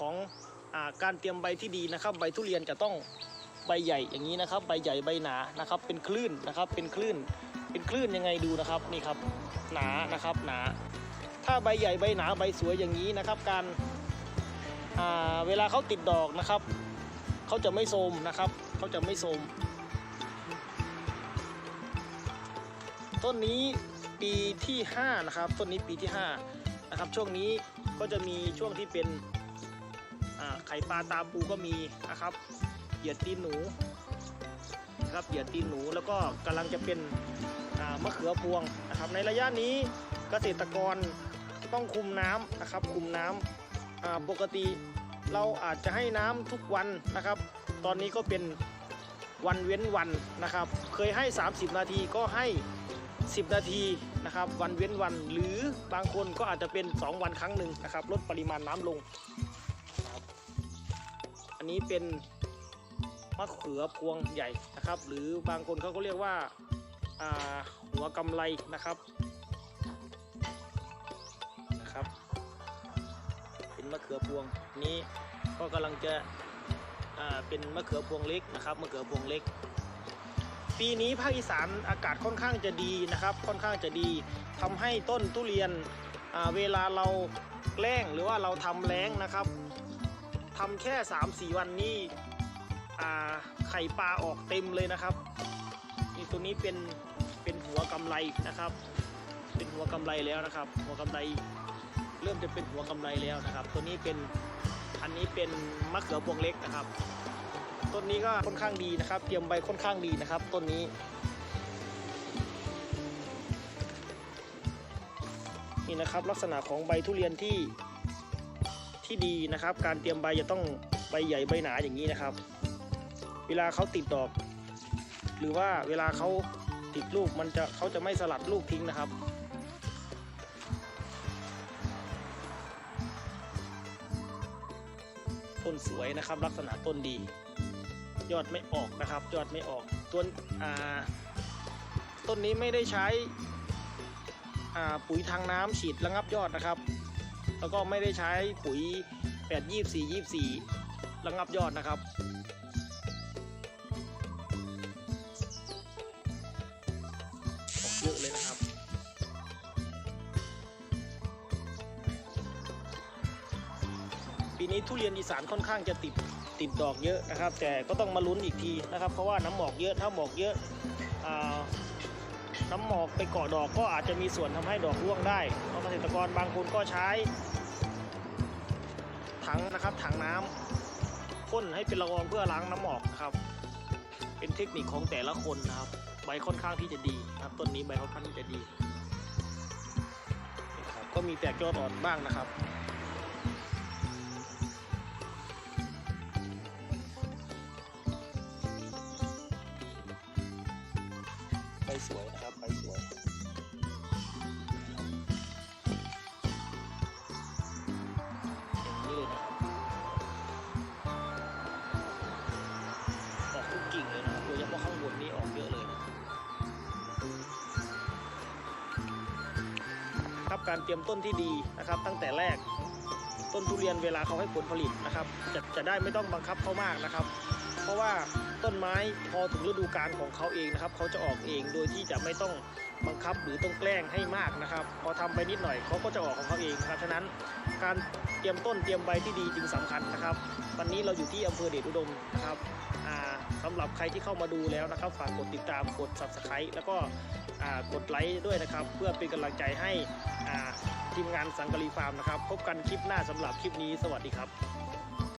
ของอการเตรียมใบที่ดีนะครับ ใบทุเรียนจะต้องใบใหญ่อย่างนี้นะครับ ใบใหญ่ใบหนานะครับ เป็นคลื่นนะครับ เป็นคลื่น เป็นคลื่นยังไงดูนะครับนี่ครับหนานะครับหนา ถ้าใบใหญ่ใบหนาใบสวยอย่างนี้นะครับ การาเวลาเขาติดดอกนะครับเขาจะไม่โทมนะครับเขาจะไม่โทมต้นนี้ปีที่5นะครับต้นนี้ปีที่5นะครับช่วงนี้ก็จะมีช่วงที่เป็น ไข่ปลาตาปูก็มีนะครับ เหยียดตีนหนูนะครับเหยียดตีนหนูแล้วก็กำลังจะเป็นมะเขือพวงนะครับ ในระยะนี้เกษตรกรต้องคุมน้ำนะครับ คุมน้ำอ่าปกติเราอาจจะให้น้ำทุกวันนะครับ ตอนนี้ก็เป็นวันเว้นวันนะครับ เคยให้ 30 นาทีก็ให้ 10 นาทีนะครับ วันเว้นวัน หรือบางคนก็อาจจะเป็น 2 วันครั้งหนึ่งนะครับ ลดปริมาณน้ำลง อันนี้เป็นมะเขือพวงใหญ่นะครับ หรือบางคนเขาก็เรียกว่าาหัวกำไรนะครับนะครับ เป็นมะเขือพวงนี้ก็กำลังจะเป็นมะเขือพวงเล็กนะครับมะเขือพวงเล็ก ปีนี้ภาคอีสานอากาศค่อนข้างจะดีนะครับ ค่อนข้างจะดีทำให้ต้นทุเรียนเวลาเราแกล้งหรือว่าเราทำแล้งนะครับ ทำแค่ 3-4 วันนี่ไข่ปลาออกเต็มเลยนะครับนี่ตัวนี้เป็นเป็นหัวกำไรนะครับ เป็นหัวกำไรแล้วนะครับ หัวกำไรเริ่มจะเป็นหัวกำไรแล้วนะครับ ตัวนี้เป็นอันนี้เป็นมะเขือพวงเล็กนะครับต้นนี้ก็ค่อนข้างดีนะครับ เตรียมใบค่อนข้างดีนะครับ ต้นนี้นี่นะครับลักษณะของใบทุเรียนที่ ที่ดีนะครับ การเตรียมใบจะต้องใบใหญ่ใบหนาอย่างนี้นะครับ เวลาเขาติดดอก หรือว่าเวลาเขาติดลูกมันจะเขาจะไม่สลัดลูกทิ้งนะครับ ต้นสวยนะครับลักษณะต้นดี ยอดไม่ออกนะครับ ยอดไม่ออกต้นอ่าต้นนี้ไม่ได้ใช้ปุ๋ยทางน้ำฉีดระงับยอดนะครับ แล้วก็ไม่ได้ใช้ปุ๋ย 8 24 24ระงับยอดนะครับออกเยอะเลยนะครับปีนี้ทุเรียนอีสานค่อนข้างจะติดติดดอกเยอะนะครับ แต่ก็ต้องมาลุ้นอีกทีนะครับ เพราะว่าน้ำหมอกเยอะถ้าหมอกเยอะอ่า น้ำหมอกไปเกาะดอกก็อาจจะมีส่วนทำให้ดอกร่วงได้เพราะเกษตรกรบางคนก็ใช้ ถังนะครับถังน้ำพ่นให้เป็นละอองเพื่อล้างน้ำหมอกนะครับ เป็นเทคนิคของแต่ละคนนะครับ ใบค่อนข้างที่จะดีนะครับต้นนี้ใบค่อนข้างที่จะดีครับก็มีแตกยอดอ่อนบ้างนะครับ สวยนะครับใบสวยอย่างนี้เลยนะครับออกทุกกิ่งเลยนะโดยเฉพาะข้างบนนี้ออกเยอะเลยนะครับการเตรียมต้นที่ดีนะครับ ตั้งแต่แรกต้นทุเรียนเวลาเขาให้ผลผลิตนะครับจะจะได้ไม่ต้องบังคับเขามากนะครับ เพราะว่าต้นไม้พอถึงฤดูกาลของเขาเองนะครับเขาจะออกเองโดยที่จะไม่ต้องบังคับหรือต้องแกล้งให้มากนะครับ พอทำไปนิดหน่อยเขาก็จะออกของเขาเองนะครับฉะนั้นการเตรียมต้นเตรียมใบที่ดีจึงสำคัญนะครับ วันนี้เราอยู่ที่อำเภอเดชอุดมนะครับอ่าสำหรับใครที่เข้ามาดูแล้วนะครับ ฝากกดติดตามกด subscribe แล้วก็กดไลค์ด้วยนะครับ เพื่อเป็นกำลังใจให้ทีมงานสังกะรีฟาร์มนะครับ พบกันคลิปหน้าสำหรับคลิปนี้สวัสดีครับ